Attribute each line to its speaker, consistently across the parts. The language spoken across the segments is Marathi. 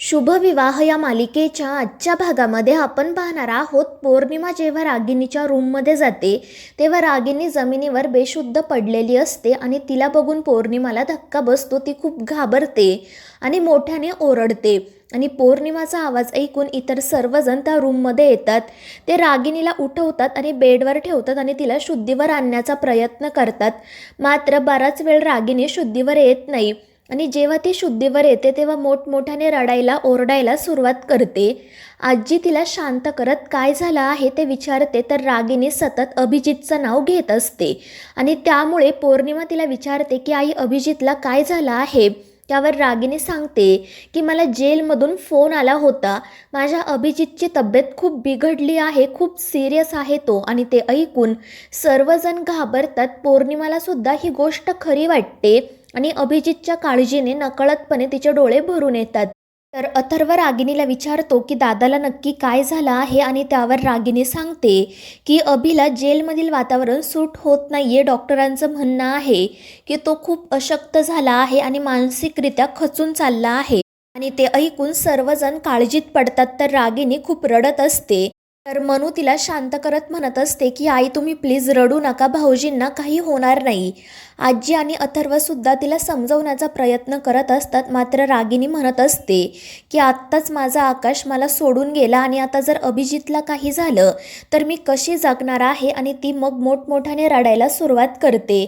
Speaker 1: शुभविवाह या मालिकेच्या आजच्या भागामध्ये आपण पाहणार आहोत. पौर्णिमा जेव्हा रागिनीच्या रूममध्ये जाते तेव्हा रागिनी जमिनीवर बेशुद्ध पडलेली असते आणि तिला बघून पौर्णिमाला धक्का बसतो. ती खूप घाबरते आणि मोठ्याने ओरडते आणि पौर्णिमाचा आवाज ऐकून इतर सर्वजण त्या रूममध्ये येतात. ते रागिनीला उठवतात आणि बेडवर ठेवतात आणि तिला शुद्धीवर आणण्याचा प्रयत्न करतात. मात्र बराच वेळ रागिनी शुद्धीवर येत नाही. आणि जेव्हा ती शुद्धीवर येते तेव्हा मोठमोठ्याने रडायला ओरडायला सुरुवात करते. आजी तिला शांत करत काय झालं आहे? ते विचारते. तर रागिनी सतत अभिजितचं नाव घेत असते. आणि त्यामुळे पौर्णिमा तिला विचारते की आई अभिजितला काय झालं आहे? त्यावर रागिनी सांगते की मला जेलमधून फोन आला होता. माझ्या अभिजितची तब्येत खूप बिघडली आहे खूप सिरियस आहे तो. आणि ते ऐकून सर्वजण घाबरतात. पौर्णिमालासुद्धा ही गोष्ट खरी वाटते. आणि अभिजितच्या काळजीने नकळतपणे तिचे डोळे भरून येतात. तर अथर्व रागिनीला विचारतो की दादाला नक्की काय झालं आहे? आणि त्यावर रागिनी सांगते की अभिला जेलमधील वातावरण सूट होत नाही आहे डॉक्टरांचं म्हणणं आहे की तो खूप अशक्त झाला आहे आणि मानसिकरित्या खचून चालला आहे. आणि ते ऐकून सर्वजण काळजीत पडतात तर रागिनी खूप रडत असते. तर मनू तिला शांत करत म्हणत असते की आई तुम्ही प्लीज रडू नका भाऊजींना काही होणार नाही. आजी आणि अथर्वसुद्धा तिला समजवण्याचा प्रयत्न करत असतात मात्र रागिनी म्हणत असते की आत्ताच माझा आकाश मला सोडून गेला आणि आता जर अभिजितला काही झालं तर मी कशी जगणार आहे आणि ती मग मोठमोठ्याने रडायला सुरुवात करते.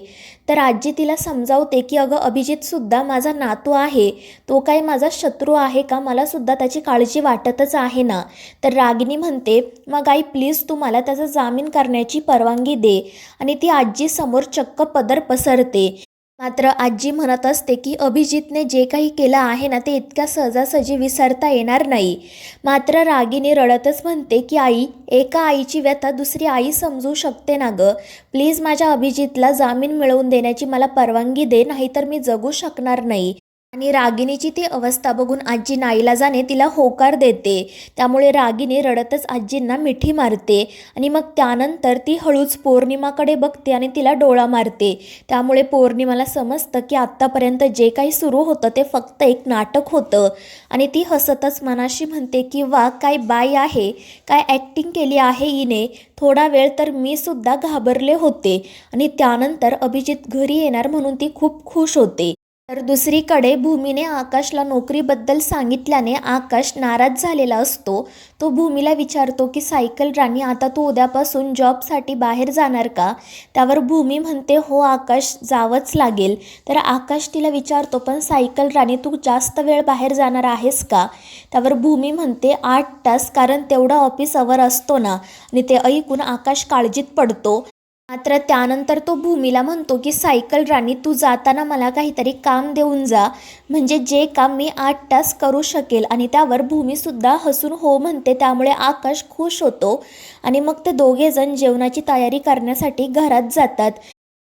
Speaker 1: तर आजी तिला समजावते की अगं अभिजितसुद्धा माझा नातू आहे. तो काय माझा शत्रू आहे का? मलासुद्धा त्याची काळजी वाटतच आहे ना? तर रागिनी म्हणते मग आई प्लीज तू मला त्याचा जामीन करण्याची परवानगी दे. आणि ती आजी समोर चक्क पदर करते. मात्र आजी म्हणत असते की अभिजितने जे काही केलं आहे ना ते इतक्या सहजासहजी विसरता येणार नाही. मात्र रागिनी रडतच म्हणते की आई एका आईची व्यथा दुसरी आई समजू शकते ना गं. प्लीज माझ्या अभिजितला जामीन मिळवून देण्याची मला परवानगी दे नाहीतर मी जगू शकणार नाही. आणि रागिणीची ती अवस्था बघून आजी नाईलाजाने तिला होकार देते. त्यामुळे रागिनी रडतच आजींना मिठी मारते आणि मग त्यानंतर ती हळूच पौर्णिमाकडे बघते आणि तिला डोळा मारते. त्यामुळे पौर्णिमाला समजतं की आत्तापर्यंत जे काही सुरू होतं ते फक्त एक नाटक होतं. आणि ती हसतच मनाशी म्हणते की वा काय बाई आहे. काय ॲक्टिंग केली आहे हिने. थोडा वेळ तर मी सुद्धा घाबरले होते. आणि त्यानंतर अभिजित घरी येणार म्हणून ती खूप खुश होते. तर दुसरीकडे भूमीने आकाशला नोकरीबद्दल सांगितल्याने आकाश नाराज झालेला असतो. तो भूमीला विचारतो की सायकल राणी आता तू उद्यापासून जॉबसाठी बाहेर जाणार का? त्यावर भूमी म्हणते हो आकाश जावंच लागेल. तर आकाश तिला विचारतो पण सायकल राणी तू जास्त वेळ बाहेर जाणार आहेस का? त्यावर भूमी म्हणते आठ तास कारण तेवढा ऑफिस अवर असतो ना. आणि ते ऐकून आकाश काळजीत पडतो. मात्र त्यानंतर तो भूमीला म्हणतो की सायकल राणी तू जाताना मला काहीतरी काम देऊन जा. म्हणजे जे काम मी आठ तास करू शकेल आणि त्यावर भूमीसुद्धा हसून हो म्हणते त्यामुळे आकाश खुश होतो आणि मग ते दोघेजण जेवणाची तयारी करण्यासाठी घरात जातात.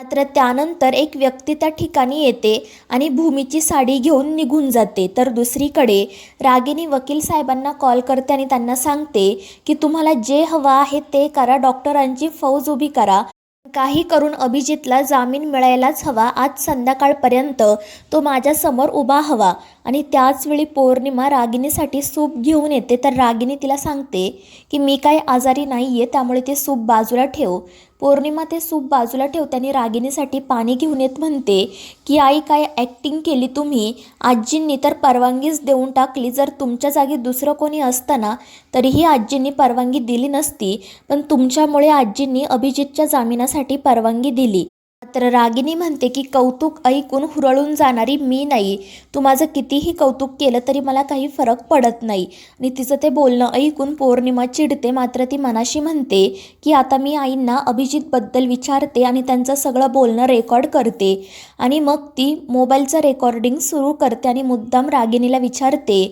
Speaker 1: मात्र त्यानंतर एक व्यक्ती त्या ठिकाणी येते आणि भूमीची साडी घेऊन निघून जाते. तर दुसरीकडे रागिनी वकील साहेबांना कॉल करते आणि त्यांना सांगते की तुम्हाला जे हवं आहे ते करा. डॉक्टरांची फौज उभी करा. काही करून अभिजितला जामीन मिळायलाच हवा. आज संध्याकाळपर्यंत तो माझ्यासमोर उभा हवा आणि त्याचवेळी पौर्णिमा रागिनीसाठी सूप घेऊन येते. तर रागिनी तिला सांगते की मी काय आजारी नाही आहे त्यामुळे ते सूप बाजूला ठेव. पौर्णिमा ते सूप बाजूला ठेवताना रागिणीसाठी पाणी घेऊन येत म्हणते की आई काय ॲक्टिंग केली तुम्ही? आजींनी तर परवानगीच देऊन टाकली. जर तुमच्या जागी दुसरं कोणी असताना तरीही आजींनी परवानगी दिली नसती. पण तुमच्यामुळे आजींनी अभिजितच्या जामिनासाठी परवानगी दिली. मात्र रागिनी म्हणते की कौतुक ऐकून हुरळून जाणारी मी नाही. तू माझं कितीही कौतुक केलं तरी मला काही फरक पडत नाही आणि तिचं ते बोलणं ऐकून पौर्णिमा चिडते मात्र ती मनाशी म्हणते की आता मी आईंना अभिजितबद्दल विचारते आणि त्यांचं सगळं बोलणं रेकॉर्ड करते. आणि मग ती मोबाईलचं रेकॉर्डिंग सुरू करते आणि मुद्दाम रागिनीला विचारते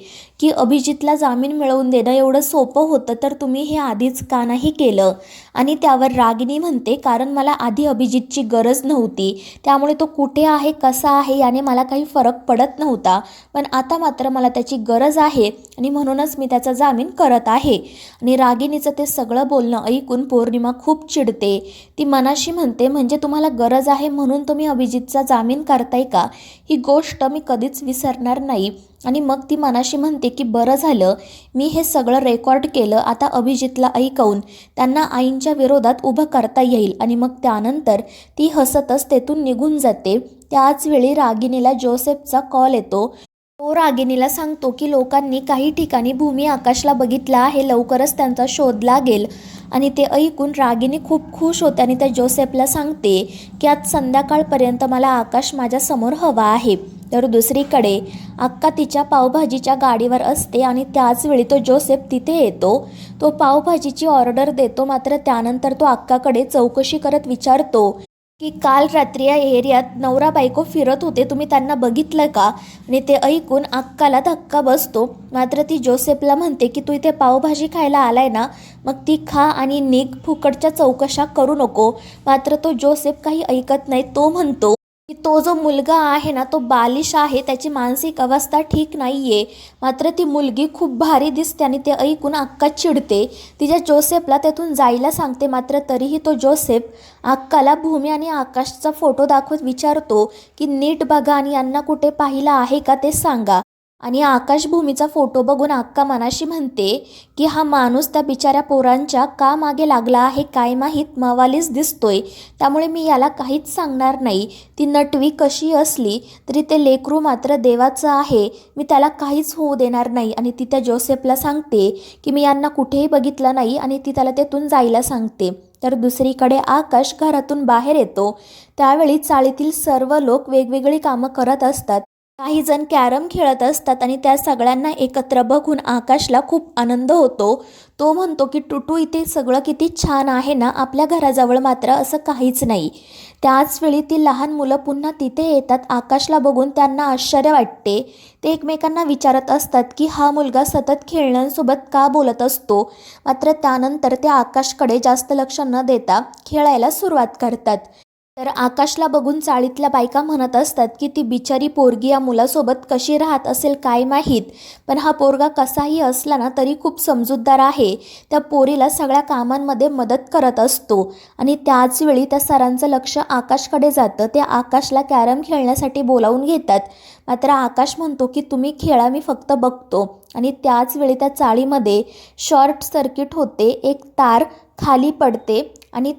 Speaker 1: की अभिजितला जामीन मिळवून देणं एवढं सोपं होतं तर तुम्ही हे आधीच का नाही केलं आणि त्यावर रागिनी म्हणते कारण मला आधी अभिजितची गरज नव्हती नव्हती. त्यामुळे तो कुठे आहे कसा आहे याने मला काही फरक पडत नव्हता. पण आता मात्र मला त्याची गरज आहे आणि म्हणूनच मी त्याचा जामीन करत आहे. आणि रागिणीचं ते सगळं बोलणं ऐकून पौर्णिमा खूप चिडते. ती मनाशी म्हणते म्हणजे तुम्हाला गरज आहे म्हणून तुम्ही अभिजितचा जामीन करताय का? ही गोष्ट मी कधीच विसरणार नाही. आणि मग ती मनाशी म्हणते की बरं झालं मी हे सगळं रेकॉर्ड केलं आता अभिजितला ऐकवून त्यांना आईंच्या विरोधात उभं करता येईल. आणि मग त्यानंतर ती हसतच तेथून निघून जाते. त्याच वेळी रागिनीला जोसेफचा कॉल येतो. तो रागिनीला सांगतो की लोकांनी काही ठिकाणी भूमी आकाशला बघितला आहे लवकरच त्यांचा शोध लागेल. आणि ते ऐकून रागिनी खूप खुश होते आणि त्या जोसेफला सांगते की आज संध्याकाळपर्यंत मला आकाश माझ्यासमोर हवा आहे. तर दुसरीकडे अक्का तिच्या पावभाजीच्या गाडीवर असते आणि त्याच वेळी तो जोसेफ तिथे येतो. तो पावभाजीची ऑर्डर देतो मात्र त्यानंतर तो अक्काकडे चौकशी करत विचारतो की काल रात्री या एरियात नवरा बायको फिरत होते तुम्ही त्यांना बघितलं का? आणि ते ऐकून अक्काला धक्का बसतो. मात्र ती जोसेफला म्हणते की तू इथे पावभाजी खायला आलाय ना? मग ती खा आणि निघ फुकटच्या चौकशा करू नको. मात्र तो जोसेफ काही ऐकत नाही तो म्हणतो की तो जो मुलगा आहे ना तो बालिश आहे त्याची मानसिक अवस्था ठीक नाही आहे मात्र ती मुलगी खूप भारी दिसते आणि ते ऐकून अक्का चिडते. तिच्या जोसेफला तेथून जायला सांगते मात्र तरीही तो जोसेफ अक्काला भूमी आणि आकाशचा फोटो दाखवत विचारतो की नीट बघा आणि यांना कुठे पाहिलं आहे का ते सांगा. आणि आकाशभूमीचा फोटो बघून अक्का मनाशी म्हणते की हा माणूस त्या बिचाऱ्या पोरांच्या का मागे लागला आहे काय माहीत? मवालीच दिसतोय. त्यामुळे मी याला काहीच सांगणार नाही. ती नटवी कशी असली तरी ते लेकरू मात्र देवाचं आहे. मी त्याला काहीच होऊ देणार नाही. आणि ती त्या जोसेफला सांगते की मी यांना कुठेही बघितलं नाही आणि ती त्याला तेथून जायला सांगते. तर दुसरीकडे आकाश घरातून बाहेर येतो. त्यावेळी चाळीतील सर्व लोक वेगवेगळी कामं करत असतात. काही जण कॅरम खेळत असतात आणि त्या सगळ्यांना एकत्र बघून आकाशला खूप आनंद होतो. तो म्हणतो की टुटू इथे सगळं किती छान आहे ना? आपल्या घराजवळ मात्र असं काहीच नाही. त्याचवेळी ती लहान मुलं पुन्हा तिथे येतात आकाशला बघून त्यांना आश्चर्य वाटते. ते एकमेकांना विचारत असतात की हा मुलगा सतत खेळण्यांसोबत का बोलत असतो? मात्र त्यानंतर ते आकाशकडे जास्त लक्ष न देता खेळायला सुरुवात करतात. तर आकाशला बघून चाळीतल्या बायका म्हणत असतात की ती बिचारी पोरगी या मुलासोबत कशी राहत असेल काय माहीत? पण हा पोरगा कसाही असला ना तरी खूप समजूतदार आहे. त्या पोरीला सगळ्या कामांमध्ये मदत करत असतो. आणि त्याच वेळी त्या सरांचं लक्ष आकाशकडे जातं. ते आकाशला कॅरम खेळण्यासाठी बोलावून घेतात. मात्र आकाश म्हणतो की तुम्ही खेळा मी फक्त बघतो. आणि त्याच वेळी त्या चाळीमध्ये शॉर्ट सर्किट होते. एक तार खाली पडते आणि